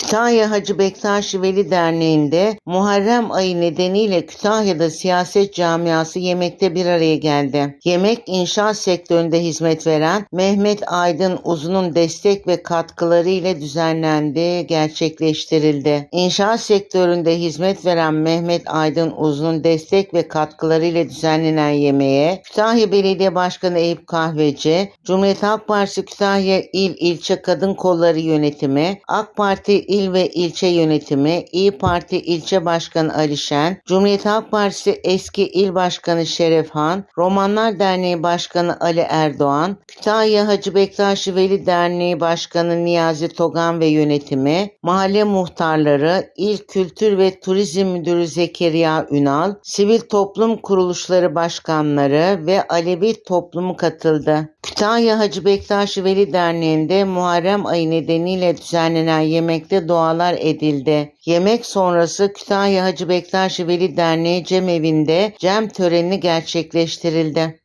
Kütahya Hacı Bektaş Veli Derneği'nde Muharrem ayı nedeniyle Kütahya'da siyaset camiası yemekte bir araya geldi. Yemek inşaat sektöründe hizmet veren Mehmet Aydın Uzun'un destek ve katkıları ile düzenlendi, gerçekleştirildi. İnşaat sektöründe hizmet veren Mehmet Aydın Uzun'un destek ve katkıları ile düzenlenen yemeğe Kütahya Belediye Başkanı Eyüp Kahveci, Cumhuriyet Halk Partisi Kütahya İl İlçe Kadın Kolları Yönetimi, AK Parti İl ve İlçe Yönetimi, İyi Parti İlçe Başkanı Ali Şen, Cumhuriyet Halk Partisi eski İl Başkanı Şeref Han, Romanlar Derneği Başkanı Ali Erdoğan, Kütahya Hacı Bektaş Veli Derneği Başkanı Niyazi Togan ve yönetimi, mahalle muhtarları, İl Kültür ve Turizm Müdürü Zekeriya Ünal, sivil toplum kuruluşları başkanları ve Alevi toplumu katıldı. Kütahya Hacı Bektaş Veli Derneği'nde Muharrem ayı nedeniyle düzenlenen yemekte dualar edildi. Yemek sonrası Kütahya Hacı Bektaş Veli Derneği Cem Evi'nde cem töreni gerçekleştirildi.